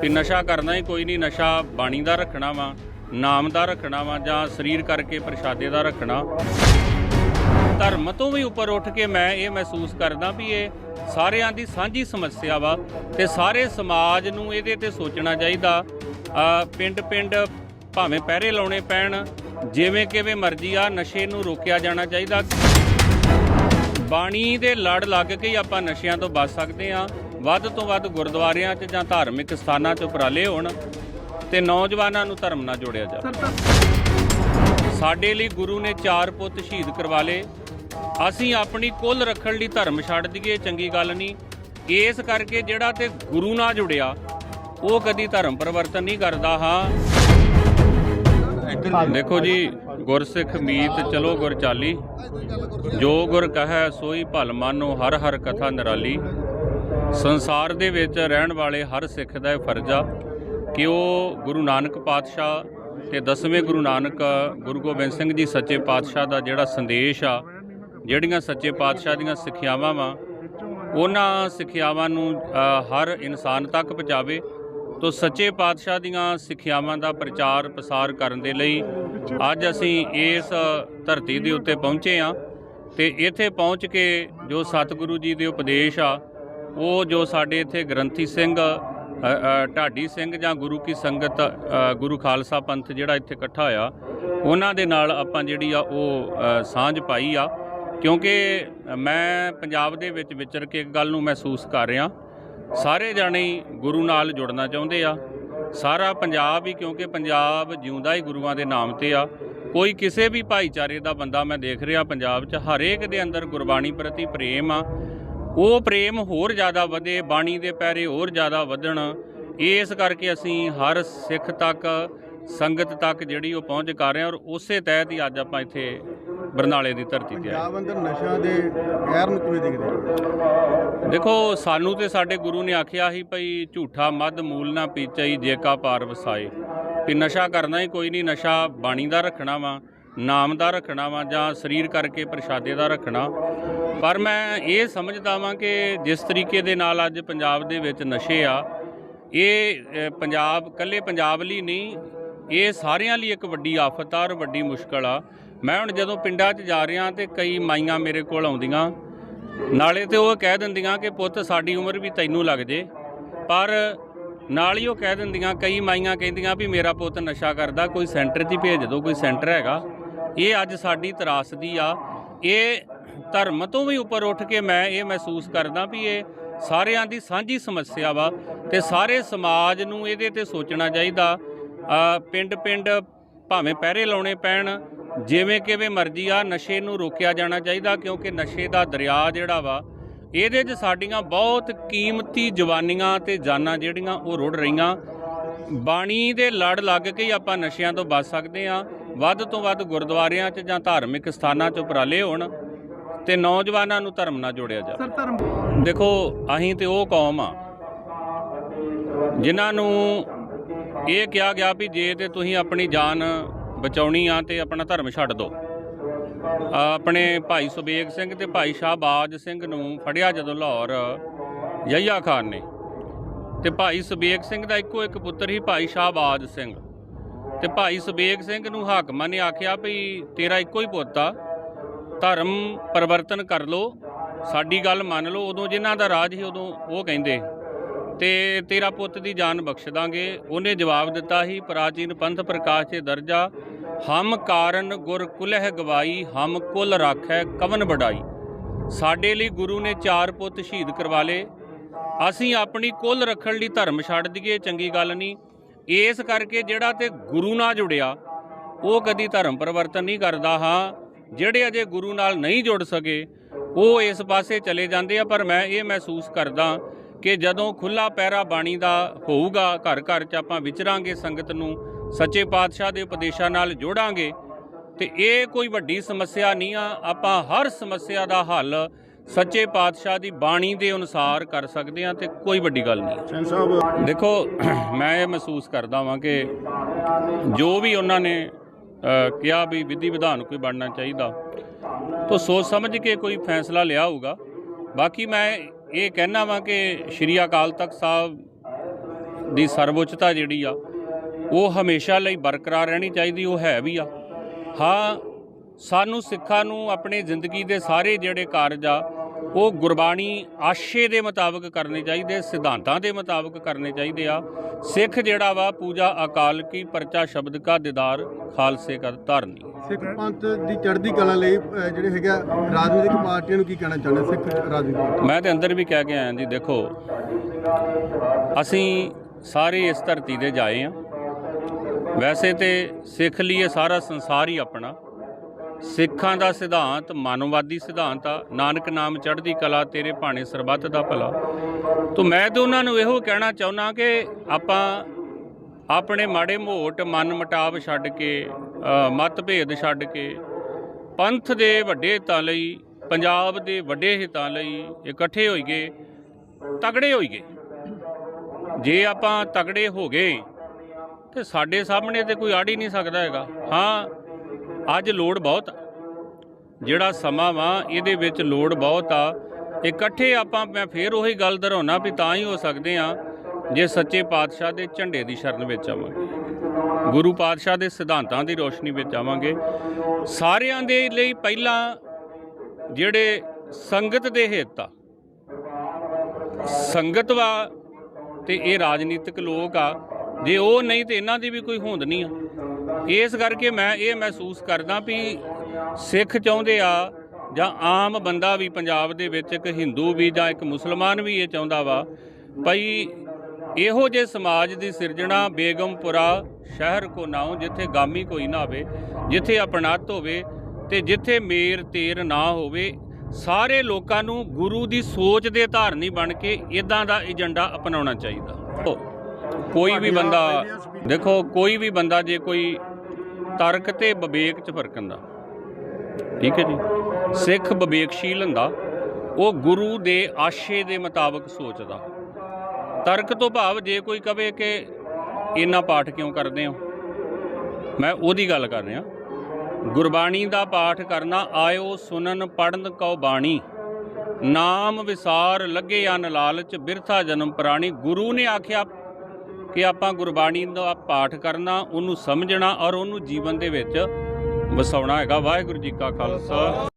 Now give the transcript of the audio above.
ਕਿ ਨਸ਼ਾ ਕਰਨਾ ਹੀ ਕੋਈ ਨਹੀਂ, ਨਸ਼ਾ ਬਾਣੀ ਦਾ ਰੱਖਣਾ ਵਾ, ਨਾਮ ਦਾ ਰੱਖਣਾ ਵਾ ਜਾਂ ਸਰੀਰ ਕਰਕੇ ਪ੍ਰਸ਼ਾਦੇ ਦਾ ਰੱਖਣਾ। ਧਰਮ ਤੋਂ ਵੀ ਉੱਪਰ ਉੱਠ ਕੇ ਮੈਂ ਇਹ ਮਹਿਸੂਸ ਕਰਦਾ ਵੀ ਇਹ ਸਾਰਿਆਂ ਦੀ ਸਾਂਝੀ ਸਮੱਸਿਆ ਵਾ ਤੇ ਸਾਰੇ ਸਮਾਜ ਨੂੰ ਇਹਦੇ ਤੇ ਸੋਚਣਾ ਚਾਹੀਦਾ। ਪਿੰਡ ਪਿੰਡ ਭਾਵੇਂ ਪਹਿਰੇ ਲਾਉਣੇ ਪੈਣ, ਜਿਵੇਂ ਕਿਵੇਂ ਮਰਜ਼ੀ ਆ ਨਸ਼ੇ ਨੂੰ ਰੋਕਿਆ ਜਾਣਾ ਚਾਹੀਦਾ। ਬਾਣੀ ਦੇ ਲੜ ਲੱਗ ਕੇ ਹੀ ਆਪਾਂ ਨਸ਼ਿਆਂ ਤੋਂ ਬਚ ਸਕਦੇ ਆ ਵੱਧ ਤੋਂ ਵੱਧ ਗੁਰਦੁਆਰਿਆਂ 'ਚ ਜਾਂ ਧਾਰਮਿਕ ਸਥਾਨਾਂ 'ਚ ਉਪਰਾਲੇ ਹੋਣ ਤੇ ਨੌਜਵਾਨਾਂ ਨੂੰ ਧਰਮ ਨਾਲ ਜੋੜਿਆ ਜਾਵੇ। ਸਾਡੇ ਲਈ ਗੁਰੂ ਨੇ ਚਾਰ ਪੁੱਤ ਸ਼ਹੀਦ ਕਰਵਾ ਲਏ। ਅਸੀਂ ਆਪਣੀ ਕੁੱਲ ਰੱਖਣ ਲਈ ਧਰਮ ਛੱਡ ਦਈਏ, ਚੰਗੀ ਗੱਲ ਨਹੀਂ। ਇਸ ਕਰਕੇ ਜਿਹੜਾ ਤੇ ਗੁਰੂ ਨਾਲ ਜੁੜਿਆ, ਉਹ ਕਦੀ ਧਰਮ ਪਰਿਵਰਤਨ ਨਹੀਂ ਕਰਦਾ, ਹਾਂ। ਦੇਖੋ ਜੀ, ਗੁਰਸਿੱਖ ਮੀਤ ਚਲੋ ਗੁਰ ਚਾਲੀ। ਜੋ ਗੁਰ ਕਹੈ ਸੋਈ ਭਲ ਮਾਨੋ, ਹਰ ਹਰ ਕਥਾ ਨਿਰਾਲੀ। ਸੰਸਾਰ ਦੇ ਵਿੱਚ ਰਹਿਣ ਵਾਲੇ ਹਰ ਸਿੱਖ ਦਾ ਇਹ ਫਰਜ਼ ਆ ਕਿ ਉਹ ਗੁਰੂ ਨਾਨਕ ਪਾਤਸ਼ਾਹ ਤੇ ਦਸਵੇਂ ਗੁਰੂ ਨਾਨਕ, ਗੁਰੂ ਗੋਬਿੰਦ ਸਿੰਘ ਜੀ ਸੱਚੇ ਪਾਤਸ਼ਾਹ ਦਾ ਜਿਹੜਾ ਸੰਦੇਸ਼ ਆ, ਜਿਹੜੀਆਂ ਸੱਚੇ ਪਾਤਸ਼ਾਹ ਦੀਆਂ ਸਿੱਖਿਆਵਾਂ ਵਾ, ਉਹਨਾਂ ਸਿੱਖਿਆਵਾਂ ਨੂੰ ਹਰ ਇਨਸਾਨ ਤੱਕ ਪਹੁੰਚਾਵੇ ਤੋ ਸੱਚੇ ਪਾਤਸ਼ਾਹ ਦੀਆਂ ਸਿੱਖਿਆਵਾਂ ਦਾ ਪ੍ਰਚਾਰ ਪ੍ਰਸਾਰ ਕਰਨ ਦੇ ਲਈ ਅੱਜ ਅਸੀਂ ਇਸ ਧਰਤੀ ਦੇ ਉੱਤੇ ਪਹੁੰਚੇ ਆ ਤੇ ਇੱਥੇ ਪਹੁੰਚ ਕੇ ਜੋ ਸਤਿਗੁਰੂ ਜੀ ਦੇ ਉਪਦੇਸ਼ ਆ ਉਹ ਜੋ ਸਾਡੇ ਇੱਥੇ ਗ੍ਰੰਥੀ ਸਿੰਘ ਢਾਡੀ ਸਿੰਘ ਜਾਂ ਗੁਰੂ ਕੀ ਸੰਗਤ ਗੁਰੂ ਖਾਲਸਾ ਪੰਥ ਜਿਹੜਾ ਇੱਥੇ ਇਕੱਠਾ ਹੋਇਆ, ਉਹਨਾਂ ਦੇ ਨਾਲ ਆਪਾਂ ਜਿਹੜੀ ਆ ਉਹ ਸਾਂਝ ਪਾਈ ਆ। ਕਿਉਂਕਿ ਮੈਂ ਪੰਜਾਬ ਦੇ ਵਿੱਚ ਵਿਚਰ ਕੇ ਇੱਕ ਗੱਲ ਨੂੰ ਮਹਿਸੂਸ ਕਰ ਰਿਹਾ। ਸਾਰੇ ਜਾਣੇ ਗੁਰੂ ਨਾਲ ਜੁੜਨਾ ਚਾਹੁੰਦੇ ਆ। ਸਾਰਾ ਪੰਜਾਬ ਹੀ ਕਿਉਂਕਿ ਪੰਜਾਬ ਜਿਉਂਦਾ ਹੀ ਗੁਰੂਆਂ ਦੇ ਨਾਮ ਤੇ ਆ। ਕੋਈ ਕਿਸੇ ਵੀ ਭਾਈਚਾਰੇ ਦਾ ਬੰਦਾ ਮੈਂ ਦੇਖ ਰਿਹਾ ਪੰਜਾਬ 'ਚ, ਹਰੇਕ ਦੇ ਅੰਦਰ ਗੁਰਬਾਣੀ ਪ੍ਰਤੀ ਪ੍ਰੇਮ ਆ। ਉਹ ਪ੍ਰੇਮ ਹੋਰ ਜ਼ਿਆਦਾ ਵਧੇ ਬਾਣੀ ਦੇ ਪੈਰੇ ਹੋਰ ਜ਼ਿਆਦਾ ਵਧਣ। ਇਸ ਕਰਕੇ ਅਸੀਂ ਹਰ ਸਿੱਖ ਤੱਕ ਸੰਗਤ ਤੱਕ ਜਿਹੜੀ ਉਹ ਪਹੁੰਚ ਕਰ ਰਹੇ ਹਾਂ ਔਰ ਉਸੇ ਤਹਿਤ ਹੀ ਅੱਜ ਆਪਾਂ ਇੱਥੇ ਬਰਨਾਲੇ ਦੀ ਧਰਤੀ ਤੇ ਆਏ। ਪੰਜਾਬ ਅੰਦਰ ਨਸ਼ਾ ਦੇ ਕਹਿਰ ਨੂੰ ਕਿਵੇਂ ਦੇਖਦੇ? ਦੇਖੋ ਸਾਨੂੰ ਤੇ ਸਾਡੇ ਗੁਰੂ ਨੇ ਆਖਿਆ ਸੀ ਭਈ ਝੂਠਾ ਮਦ ਮੂਲ ਨਾ ਪੀਚਈ ਜੇਕਾ ਪਾਰ ਵਸਾਏ। ਵੀ ਨਸ਼ਾ ਕਰਨਾ ਹੀ ਕੋਈ ਨਹੀਂ ਨਸ਼ਾ ਬਾਣੀ ਦਾ ਰੱਖਣਾ ਵਾ। ਨਾਮ ਦਾ ਰੱਖਣਾ ਵਾ ਜਾਂ ਸਰੀਰ ਕਰਕੇ ਪ੍ਰਸ਼ਾਦੇ ਦਾ ਰੱਖਣਾ। ਪਰ ਮੈਂ ਇਹ ਸਮਝਦਾ ਵਾਂ ਕਿ ਜਿਸ ਤਰੀਕੇ ਦੇ ਨਾਲ ਅੱਜ ਪੰਜਾਬ ਦੇ ਵਿੱਚ ਨਸ਼ੇ ਆ, ਇਹ ਪੰਜਾਬ ਕੱਲੇ ਪੰਜਾਬ ਲਈ ਨਹੀਂ, ਇਹ ਸਾਰਿਆਂ ਲਈ ਇੱਕ ਵੱਡੀ ਆਫਤ ਆ ਔਰ ਵੱਡੀ ਮੁਸ਼ਕਲ ਆ। ਮੈਂ ਹੁਣ ਜਦੋਂ ਪਿੰਡਾਂ 'ਚ ਜਾ ਰਿਹਾ ਤੇ ਕਈ ਮਾਈਆਂ ਮੇਰੇ ਕੋਲ ਆਉਂਦੀਆਂ, ਨਾਲੇ ਤੇ ਉਹ ਕਹਿ ਦਿੰਦੀਆਂ ਕਿ ਪੁੱਤ ਸਾਡੀ ਉਮਰ ਵੀ ਤੈਨੂੰ ਲੱਗ ਜੇ। ਪਰ ਨਾਲ ਹੀ ਉਹ ਕਹਿ ਦਿੰਦੀਆਂ, ਕਈ ਮਾਈਆਂ ਕਹਿੰਦੀਆਂ ਵੀ ਮੇਰਾ ਪੁੱਤ ਨਸ਼ਾ ਕਰਦਾ, ਕੋਈ ਸੈਂਟਰ 'ਚ ਹੀ ਭੇਜ ਦਿਓ ਕੋਈ ਸੈਂਟਰ ਹੈਗਾ। ਇਹ ਅੱਜ ਸਾਡੀ ਤਰਾਸਦੀ ਆ। ਇਹ ਧਰਮ ਤੋਂ ਵੀ ਉੱਪਰ ਉੱਠ ਕੇ ਮੈਂ ਇਹ ਮਹਿਸੂਸ ਕਰਦਾ ਵੀ ਇਹ ਸਾਰਿਆਂ ਦੀ ਸਾਂਝੀ ਸਮੱਸਿਆ ਵਾ ਤੇ ਸਾਰੇ ਸਮਾਜ ਨੂੰ ਇਹਦੇ ਤੇ ਸੋਚਣਾ ਚਾਹੀਦਾ। ਪਿੰਡ ਪਿੰਡ ਭਾਵੇਂ ਪਹਿਰੇ ਲਾਉਣੇ ਪੈਣ, ਜਿਵੇਂ ਕਿਵੇਂ ਮਰਜ਼ੀ ਆ ਨਸ਼ੇ ਨੂੰ ਰੋਕਿਆ ਜਾਣਾ ਚਾਹੀਦਾ ਕਿਉਂਕਿ ਨਸ਼ੇ ਦਾ ਦਰਿਆ ਜਿਹੜਾ ਵਾ, ਇਹਦੇ 'ਚ ਸਾਡੀਆਂ ਬਹੁਤ ਕੀਮਤੀ ਜਵਾਨੀਆਂ ਤੇ ਜਾਨਾਂ ਜਿਹੜੀਆਂ ਉਹ ਰੁੜ ਰਹੀਆਂ। ਬਾਣੀ ਦੇ ਲੜ ਲੱਗ ਕੇ ਹੀ ਆਪਾਂ ਨਸ਼ਿਆਂ ਤੋਂ ਬਚ ਸਕਦੇ ਆ ਵੱਧ ਤੋਂ ਵੱਧ ਗੁਰਦੁਆਰਿਆਂ 'ਚ ਜਾਂ ਧਾਰਮਿਕ ਸਥਾਨਾਂ 'ਚ ਉਪਰਾਲੇ ਹੋਣ ਤੇ ਨੌਜਵਾਨਾਂ ਨੂੰ ਧਰਮ ਨਾਲ ਜੋੜਿਆ ਜਾਵੇ। ਸਰ ਧਰਮ ਦੇਖੋ ਅਸੀਂ ਤੇ ਉਹ ਕੌਮ ਆ ਜਿਨ੍ਹਾਂ ਨੂੰ ਇਹ ਕਿਹਾ ਗਿਆ ਵੀ ਜੇ ਤੇ ਤੁਸੀਂ ਆਪਣੀ ਜਾਨ ਬਚਾਉਣੀ ਆ ਤੇ ਆਪਣਾ ਧਰਮ ਛੱਡ ਦਿਓ। ਆਪਣੇ ਭਾਈ ਸੁਬੇਗ ਸਿੰਘ ਤੇ ਭਾਈ ਸ਼ਾਹਬਾਜ ਸਿੰਘ ਨੂੰ ਫੜਿਆ ਜਦੋਂ ਲਾਹੌਰ ਯਹੀਆ ਖਾਨ ਨੇ ਤੇ ਭਾਈ ਸੁਬੇਗ ਸਿੰਘ ਦਾ ਇੱਕੋ ਇੱਕ ਪੁੱਤਰ ਹੀ ਭਾਈ ਸ਼ਾਹਬਾਜ ਸਿੰਘ। ਤੇ ਭਾਈ ਸੁਬੇਗ ਸਿੰਘ ਨੂੰ ਹਾਕਮਾਂ ਨੇ ਆਖਿਆ ਵੀ ਤੇਰਾ ਇੱਕੋ ਹੀ ਪੁੱਤ ਆ, ਧਰਮ ਪਰਿਵਰਤਨ ਕਰ ਲੋ ਸਾਡੀ ਗੱਲ ਮੰਨ ਲਓ, ਉਦੋਂ ਜਿਨ੍ਹਾਂ ਦਾ ਰਾਜ ਸੀ ਉਦੋਂ ਉਹ ਕਹਿੰਦੇ। ਤੇ ਤੇਰਾ ਪੁੱਤ ਦੀ ਜਾਨ ਬਖਸ਼ ਦਾਂਗੇ। ਉਹਨੇ ਜਵਾਬ ਦਿੱਤਾ ਸੀ, ਪ੍ਰਾਚੀਨ ਪੰਥ ਪ੍ਰਕਾਸ਼ ਤੇ ਦਰਜਾ, ਹਮ ਕਾਰਨ ਗੁਰ ਕੁਲਹਿ ਗਵਾਈ, ਹਮ ਕੁਲ ਰਾਖੈ ਕਵਨ ਬੜਾਈ ਸਾਡੇ ਲਈ ਗੁਰੂ ਨੇ ਚਾਰ ਪੁੱਤ ਸ਼ਹੀਦ ਕਰਵਾ ਲਏ। ਅਸੀਂ ਆਪਣੀ ਕੁੱਲ ਰੱਖਣ ਲਈ ਧਰਮ ਛੱਡ ਦਈਏ, ਚੰਗੀ ਗੱਲ ਨਹੀਂ। ਇਸ ਕਰਕੇ ਜਿਹੜਾ ਤੇ ਗੁਰੂ ਨਾਲ ਜੁੜਿਆ, ਉਹ ਕਦੀ ਧਰਮ ਪਰਿਵਰਤਨ ਨਹੀਂ ਕਰਦਾ ਹਾਂ। ਜਿਹੜੇ ਅਜੇ ਗੁਰੂ ਨਾਲ ਨਹੀਂ ਜੁੜ ਸਕੇ, ਉਹ ਇਸ ਪਾਸੇ ਚਲੇ ਜਾਂਦੇ ਆ, ਪਰ ਮੈਂ ਇਹ ਮਹਿਸੂਸ ਕਰਦਾ ਕਿ ਜਦੋਂ ਖੁੱਲਾ ਪੈਰਾ ਬਾਣੀ ਦਾ ਹੋਊਗਾ ਘਰ ਘਰ ਚ ਆਪਾਂ ਵਿਚਰਾਂਗੇ ਸੰਗਤ ਨੂੰ, ਸੱਚੇ ਪਾਤਸ਼ਾਹ ਦੇ ਉਪਦੇਸ਼ਾਂ ਨਾਲ ਜੋੜਾਂਗੇ, ਤੇ ਇਹ ਕੋਈ ਵੱਡੀ ਸਮੱਸਿਆ ਨਹੀਂ ਆ। ਆਪਾਂ ਹਰ ਸਮੱਸਿਆ ਦਾ ਹੱਲ ਸੱਚੇ ਪਾਤਸ਼ਾਹ ਦੀ ਬਾਣੀ ਦੇ ਅਨੁਸਾਰ ਕਰ ਸਕਦੇ ਆ ਤੇ ਕੋਈ ਵੱਡੀ ਗੱਲ ਨਹੀਂ। ਸਾਹਿਬ। ਦੇਖੋ ਮੈਂ ਇਹ ਮਹਿਸੂਸ ਕਰਦਾ ਵਾਂ ਕਿ ਜੋ ਵੀ ਉਹਨਾਂ ਨੇ ਕਿਹਾ ਵੀ ਵਿਧੀ ਵਿਧਾਨ ਕੋਈ ਬਣਨਾ ਚਾਹੀਦਾ ਤਾਂ ਸੋਚ ਸਮਝ ਕੇ ਕੋਈ ਫੈਸਲਾ ਲਿਆ ਹੋਊਗਾ। ਬਾਕੀ ਮੈਂ ਇਹ ਕਹਿਣਾ ਵਾਂ ਕਿ ਸ਼੍ਰੀ ਅਕਾਲ ਤਖਤ ਸਾਹਿਬ ਦੀ ਸਰਵਉੱਚਤਾ ਜਿਹੜੀ ਆ ਉਹ ਹਮੇਸ਼ਾ ਲਈ ਬਰਕਰਾਰ ਰਹਿਣੀ ਚਾਹੀਦੀ ਉਹ ਹੈ ਵੀ ਆ। ਹਾਂ ਸਾਨੂੰ ਸਿੱਖਾਂ ਨੂੰ ਆਪਣੀ ਜ਼ਿੰਦਗੀ ਦੇ ਸਾਰੇ ਜਿਹੜੇ ਕਾਰਜ ਆ ਉਹ ਗੁਰਬਾਣੀ ਆਸ਼ੇ ਦੇ ਮੁਤਾਬਕ ਕਰਨੇ ਚਾਹੀਦੇ ਸਿਧਾਂਤਾਂ ਦੇ ਮੁਤਾਬਕ ਕਰਨੇ ਚਾਹੀਦੇ ਆ। ਸਿੱਖ ਜਿਹੜਾ ਵਾ ਪੂਜਾ ਅਕਾਲ ਕੀ ਪਰਚਾ ਸ਼ਬਦ ਕਾ ਦੀਦਾਰ ਖਾਲਸੇ ਕਾ ਧਾਰਨੀ। ਸਿੱਖ ਪੰਥ ਦੀ ਚੜ੍ਹਦੀ ਕਲਾ ਲਈ ਜਿਹੜੇ ਹੈਗਾ ਰਾਜਨੀਤਿਕ ਪਾਰਟੀਆਂ ਨੂੰ ਕੀ ਕਹਿਣਾ ਚਾਹੁੰਦੇ ਸਿੱਖ ਰਾਜਨੀਤਿਕ ਮੈਂ ਤੇ ਅੰਦਰ ਵੀ ਕਹਿ ਕੇ ਆਇਆ ਜੀ ਦੇਖੋ ਅਸੀਂ ਸਾਰੇ ਇਸ ਧਰਤੀ ਦੇ ਜਾਏ ਆ। ਵੈਸੇ ਤੇ ਸਿੱਖ ਲਈ ਇਹ ਸਾਰਾ ਸੰਸਾਰ ਹੀ ਆਪਣਾ। ਸਿੱਖਾਂ ਦਾ ਸਿਧਾਂਤ, ਮਾਨਵਵਾਦੀ ਸਿਧਾਂਤ ਆ। ਨਾਨਕ ਨਾਮ ਚੜ੍ਹਦੀ ਕਲਾ, ਤੇਰੇ ਭਾਣੇ ਸਰਬੱਤ ਦਾ ਭਲਾ। ਤੋਂ ਮੈਂ ਤਾਂ ਉਹਨਾਂ ਨੂੰ ਇਹੋ ਕਹਿਣਾ ਚਾਹੁੰਦਾ ਕਿ ਆਪਾਂ ਆਪਣੇ ਮਾੜੇ ਮੋਟ ਮਨ ਮਟਾਵ ਛੱਡ ਕੇ ਮਤਭੇਦ ਛੱਡ ਕੇ, ਪੰਥ ਦੇ ਵੱਡੇ ਹਿੱਤਾਂ ਲਈ, ਪੰਜਾਬ ਦੇ ਵੱਡੇ ਹਿੱਤਾਂ ਲਈ ਇਕੱਠੇ ਹੋਈਏ ਤਗੜੇ ਹੋਈਏ ਜੇ ਆਪਾਂ ਤਗੜੇ ਹੋ ਗਏ, ਤੇ ਸਾਡੇ ਸਾਹਮਣੇ ਤੇ ਕੋਈ ਆੜ ਹੀ ਨਹੀਂ ਸਕਦਾ ਹੈਗਾ। ਹਾਂ ਅੱਜ ਲੋੜ ਬਹੁਤ ਆ। ਜਿਹੜਾ ਸਮਾਂ ਵਾ, ਇਹਦੇ ਵਿੱਚ ਲੋੜ ਬਹੁਤ ਆ। ਇਕੱਠੇ ਆਪਾਂ, ਮੈਂ ਫੇਰ ਉਹੀ ਗੱਲ ਦੁਹਰਾਉਣਾ ਵੀ ਤਾਂ ਹੀ ਹੋ ਸਕਦੇ ਆ, ਜੇ ਸੱਚੇ ਪਾਤਸ਼ਾਹ ਦੇ ਝੰਡੇ ਦੀ ਸ਼ਰਨ ਵਿੱਚ ਆਵਾਂਗੇ। ਗੁਰੂ ਪਾਤਸ਼ਾਹ ਦੇ ਸਿਧਾਂਤਾਂ ਦੀ ਰੋਸ਼ਨੀ ਵਿੱਚ ਆਵਾਂਗੇ। ਸਾਰਿਆਂ ਦੇ ਲਈ ਪਹਿਲਾਂ ਜਿਹੜੇ ਸੰਗਤ ਦੇ ਹਿੱਤ ਆ, ਸੰਗਤ ਵਾ ਤੇ ਇਹ ਰਾਜਨੀਤਿਕ ਲੋਕ ਆ, ਜੇ ਉਹ ਨਹੀਂ ਤੇ ਇਹਨਾਂ ਦੀ ਵੀ ਕੋਈ ਹੋਂਦ ਨਹੀਂ ਆ। ਇਸ ਕਰਕੇ ਮੈਂ ਇਹ ਮਹਿਸੂਸ ਕਰਦਾ ਵੀ ਸਿੱਖ ਚਾਹੁੰਦੇ ਆ ਜਾਂ ਆਮ ਬੰਦਾ ਵੀ ਪੰਜਾਬ ਦੇ ਵਿੱਚ ਇੱਕ ਹਿੰਦੂ ਵੀ ਜਾਂ ਇੱਕ ਮੁਸਲਮਾਨ ਵੀ ਇਹ ਚਾਹੁੰਦਾ ਵਾ ਭਈ ਇਹੋ ਜੇ ਸਮਾਜ ਦੀ ਸਿਰਜਣਾ ਬੇਗਮਪੁਰਾ ਸ਼ਹਿਰ ਕੋ ਨਾਉ ਜਿੱਥੇ ਗਾਮੀ ਕੋਈ ਨਾ ਹੋਵੇ ਜਿੱਥੇ ਅਪਣਤ ਹੋਵੇ ਤੇ ਜਿੱਥੇ ਮੇਰ ਤੇਰ ਨਾ ਹੋਵੇ ਸਾਰੇ ਲੋਕਾਂ ਨੂੰ ਗੁਰੂ ਦੀ ਸੋਚ ਦੇ ਧਾਰਨੀ ਬਣ ਕੇ ਇਦਾਂ ਦਾ ਏਜੰਡਾ ਅਪਣਾਉਣਾ ਚਾਹੀਦਾ। ਕੋਈ ਵੀ ਬੰਦਾ ਦੇਖੋ ਕੋਈ ਵੀ ਬੰਦਾ ਜੇ ਕੋਈ ਤਰਕ ਤੇ ਵਿਵੇਕ ਚ ਫਰਕੰਦਾ ਠੀਕ ਹੈ ਜੀ? ਸਿੱਖ ਵਿਵੇਕਸ਼ੀਲ ਹੁੰਦਾ। ਉਹ ਗੁਰੂ ਦੇ ਆਸ਼ੇ ਦੇ ਮੁਤਾਬਕ ਸੋਚਦਾ। ਤਰਕ ਤੋਂ ਭਾਵ ਜੇ ਕੋਈ ਕਵੇ ਕਿ ਇੰਨਾ ਪਾਠ ਕਿਉਂ ਕਰਦੇ ਹੋ? ਮੈਂ ਉਹਦੀ ਗੱਲ ਕਰ ਰਿਹਾ। ਗੁਰਬਾਣੀ ਦਾ ਪਾਠ ਕਰਨਾ, ਆਇਓ ਸੁਨਨ ਪੜਨ ਕਉ ਬਾਣੀ। ਨਾਮ ਵਿਸਾਰ, ਲੱਗੇ ਅਨ ਲਾਲਚ, ਬਿਰਥਾ ਜਨਮ ਪ੍ਰਾਣੀ। ਗੁਰੂ ਨੇ ਆਖਿਆ ਕਿ ਆਪਾਂ ਗੁਰਬਾਣੀ ਦਾ ਪਾਠ ਕਰਨਾ, ਉਹਨੂੰ ਸਮਝਣਾ ਔਰ ਉਹਨੂੰ ਜੀਵਨ ਦੇ ਵਿੱਚ ਵਸਾਉਣਾ ਹੈਗਾ। ਵਾਹਿਗੁਰੂ ਜੀ ਕਾ ਖਾਲਸਾ।